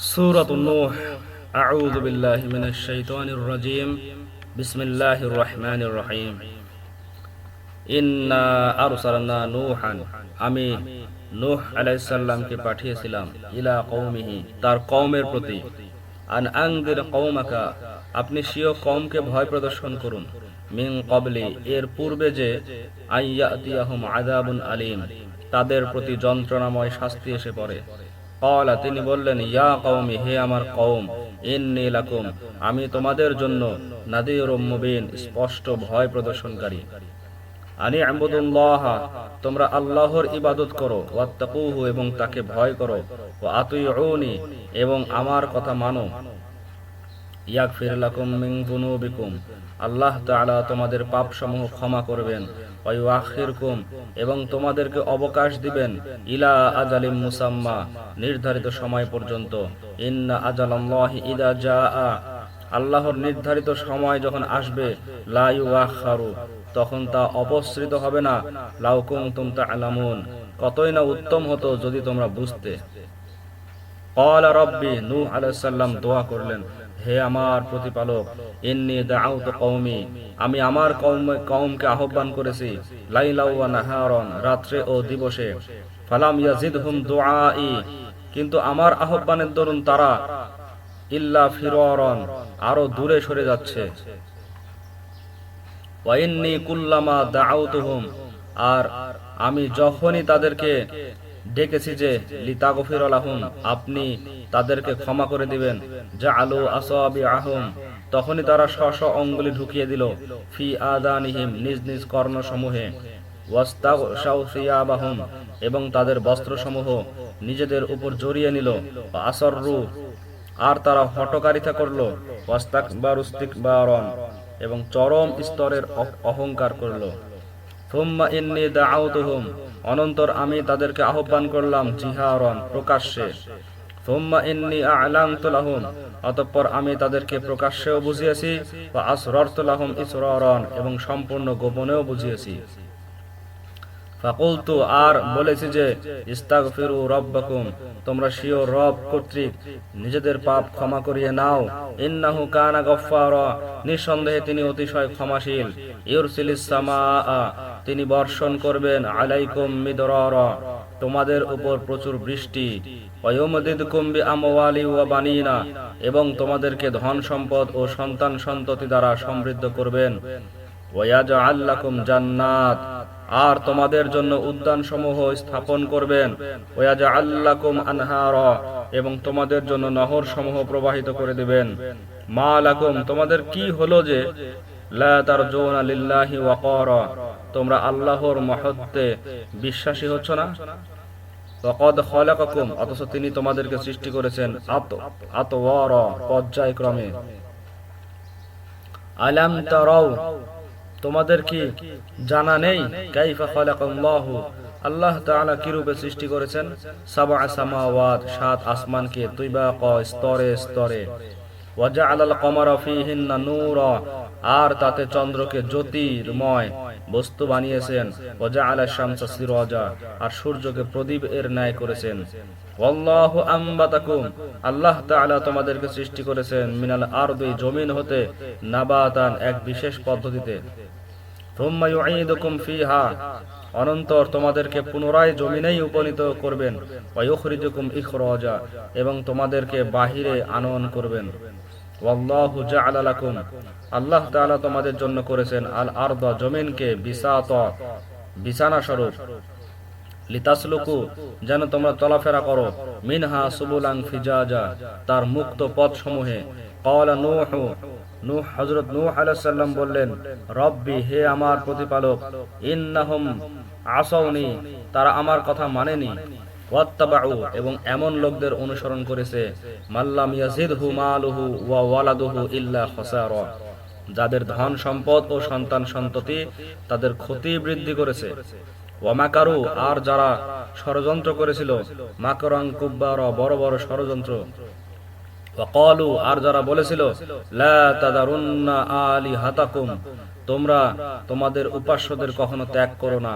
سورة النوح أعوذ بالله من الشيطان الرجيم بسم الله الرحمن الرحيم ইন্না আরসালনা নূহান আমি নূহ আলাইহিস সালামকে পাঠিয়েছিলাম ইলা কওমিহি তার কওমের প্রতি আন আনদির কওমাকা আপনি স্বীয় কওমকে ভয় প্রদর্শন করুন মিন কবলি এর পূর্বে যে আইয়াতিয়াহুম আযাবুন আলিম তাদের প্রতি যন্ত্রণাময় শাস্তি এসে পড়ে কলা তিনি বললেন, ইয়া কৌমি হে আমার কৌম ইন্নী লাকুম, আমি তোমাদের জন্য নাদির মুবিন, স্পষ্ট ভয় প্রদর্শনকারী। তোমরা আল্লাহর ইবাদত করো এবং তাকে ভয় করো এবং আমার কথা মানো। লাকুম মিন যুনুবিকুম। আল্লাহ তাআলা তোমাদের পাপসমূহ ক্ষমা করবেন। এবং তোমাদেরকে অবকাশ দিবেন ইলা আজালিম মুসাম্মা, নির্ধারিত সময় পর্যন্ত। ইন্না আজালাল্লাহি ইদা জাআ। আল্লাহর নির্ধারিত সময় যখন আসবে তখন তা অপসৃত হবে না। লাউকুম তুম তাআলামুন, কতই না উত্তম হতো যদি তোমরা বুঝতে। ক্বালা রাব্বি, নূহ আলাইহিস সালাম দোয়া করলেন। হে আমার প্রতিপালক, ইন্নী দাউতু কওমি, আমি আমার কওম আহ্বান করেছি লাইলা ওয়া রাত্রে ও দিবসে। ফালাম ইয়াজিদহুম দুআই, কিন্তু আমার আহ্বানের দরুন তারা ইল্লা ফিররন, আরও দূরে সরে যাচ্ছে। আর আমি যখনই তাদেরকে ডেকেছি যে লিতাগফির আলাহুম আপনি তাদেরকে ক্ষমা করে দিবেন। যা আলু আসাবি আহম তখনই তারা স্ব স্ব অঙ্গুলি ঢুকিয়ে দিল, ফি আদানিহিম, নিজ নিজ কর্ণসমূহে। ওয়াস্তাগশাউসিয়াবাহুম এবং তাদের বস্ত্রসমূহ নিজেদের উপর জড়িয়ে নিল। আসররু, আর তারা হটকারিতা করল। ওয়াস্তাকবারুস্তিকবারন, এবং চরম স্তরের অহংকার করল। অনন্তর আমি তাদেরকে আহ্বান করলাম জিহারন, প্রকাশ্যে। অতঃপর আমি তাদেরকে প্রকাশ্যেও বুঝিয়েছি এবং সম্পূর্ণ গোপনেও বুঝিয়েছি। ফাকুলতু আর বলেছি যে তোমরা স্বীয় রব কর্তৃক নিজেদের পাপ ক্ষমা করিয়ে নাও। ইন্নাহু কানা গফফারা, নিঃসন্দেহে তিনি অতিশয় ক্ষমাশীল। ইউরসিলিস সামাআ তিনি বর্ষণ করবেন, আলাইকুম মিদরারা, তোমাদের উপর প্রচুর বৃষ্টি। এবং তোমাদেরকে ধন সম্পদ ও সন্তান সন্ততি দ্বারা সমৃদ্ধ করবেন। জান্নাত, আর তোমাদের জন্য উদ্যান সমূহ স্থাপন করবেন। ওয়াজআল লাকুম আনহারা, এবং তোমাদের জন্য নহর সমূহ প্রবাহিত করে দিবেন। মা আলাকুম তোমাদের কি হলো যে তোমরা আল্লাহর মহত্বে বিশ্বাসী হচ্ছ না? তিনি তোমাদেরকে সৃষ্টি করেছেন তোমাদের কি জানা নেই? আল্লাহ কি রূপে সৃষ্টি করেছেন? সাবআ সামাওয়াত, সাত আসমানকে, তুইবাকা, স্তরে স্তরে। ওয়াজআলাল কমারা ফীহিন্না নূরা, আর তাতে চন্দ্রকে জ্যোতির্ময় বস্তু বানিয়েছেন। ওয়াজআলা শামসা সিরাজা, আর সূর্যকে প্রদীপ এর ন্যায় করেছেন। ওয়াল্লাহু আম্বাতাকুম আল্লাহ তাআলা তোমাদেরকে সৃষ্টি করেছেন মিনাল আরদি, জমিন হতে নাবাতান এক বিশেষ পদ্ধতিতে। থুম্মা ইউঈদুকুম ফিহা, অনন্তর তোমাদেরকে পুনরায় জমিনেই উপনীত করবেন। ওয়া ইউখরিজুকুম ইখরাজা, এবং তোমাদেরকে বাহিরে আনয়ন করবেন। ওয়াল্লাহু জাআলা লাকুম। আল্লাহ তাআলা তোমাদের জন্য করেছেন আল আরদা, জমিনকে বিসাতা, বিছানা স্বরূপ। লিতাসলুকু, যেন তোমরা চলাফেরা করো। মিনহা সুবুলাং ফিজাজা, তার মুক্ত পথ সমূহে ক্বালা নূহু, নূহ, হযরত নূহ আলাইহিস বললেন, রব্বি, হে আমার প্রতিপালক, ইন্নাহুম আসাউনি তারা আমার কথা মানেনি। এবং এমন লোকদের অনুসরণ করেছে যাদের ধন সম্পদ ও সন্তান সন্ততি তাদের ক্ষতি বৃদ্ধি করেছে। ওয়ামাকারু আর যারা ষড়যন্ত্র করেছিল, মাকরাং কুব্বার বড় বড় ষড়যন্ত্র। আর যারা বলেছিল আলিহাতাকুম, তোমরা তোমাদের উপাস্যদের কখনো ত্যাগ করো না।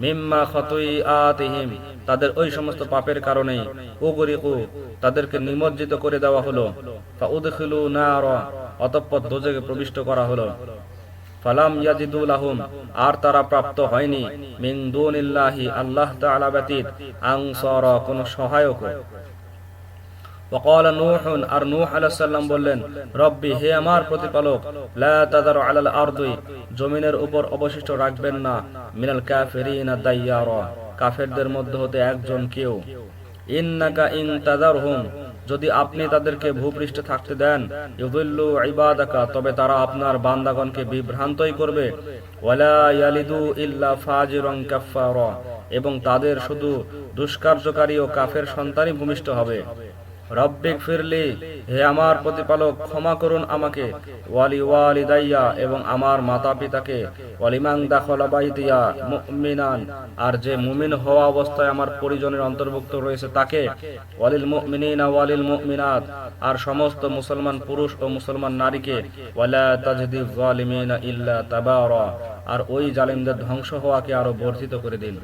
মিম্মা খতুইআতিহিম তাদের ওই সমস্ত পাপের কারণে, উগরিকু, তাদেরকে নিমজ্জিত করে দেওয়া হলো। ফাউদখিলু নারা, অতঃপর দোজেকে প্রবিষ্ট করা হলো। ফালাম ইয়াজিদুল আহম আর তারা প্রাপ্ত হয়নি। মিন দুনিল্লাহি আল্লাহ তাআলা ব্যতীত আনসারা কোন সহায়ক وقال نوح আর নূহ আলাইহিস সালাম বললেন রব্বি হে আমার প্রতিপালক লা তাদারু আলাল আরদি জমিনের উপর অবশিষ্ট রাখবেন না মিনাল কাফিরিনা দাইয়ারা কাফেরদের মধ্যে হতে একজন কেউ ইন্নাকা ইন তাদারহুম যদি আপনি তাদেরকে ভূপৃষ্ঠে থাকতে দেন ইউদিল্লু ইবাদাকা তবে তারা আপনার বান্দাগণকে বিভ্রান্তই করবে ওয়ালা ইয়ালিদু ইল্লা ফাজিরন কাফফারা এবং তাদের শুধু দুষ্কার্যকারী ও কাফের সন্তানই ভূমিষ্ঠ হবে রব্বিক ফিরলি, হে আমার প্রতিপালক, ক্ষমা করুন আমাকে। ওয়ালি ওয়ালিদাইয়া, এবং আমার মাতা পিতাকে ওয়ালিমাং দাখলা বাইতিয়া মুমিনান, আর যে মুমিন হওয়া অবস্থায় আমার পরিজনের অন্তর্ভুক্ত রয়েছে তাকে। ওয়ালিল মুমিনিনা, ওয়ালিল মুমিনাত, আর সমস্ত মুসলমান পুরুষ ও মুসলমান নারীকে। ওয়ালা তাজদি জালিমিনা ইল্লা তাবারা, আর ওই জালিমদের ধ্বংস হওয়াকে আরও বর্ধিত করে দিন।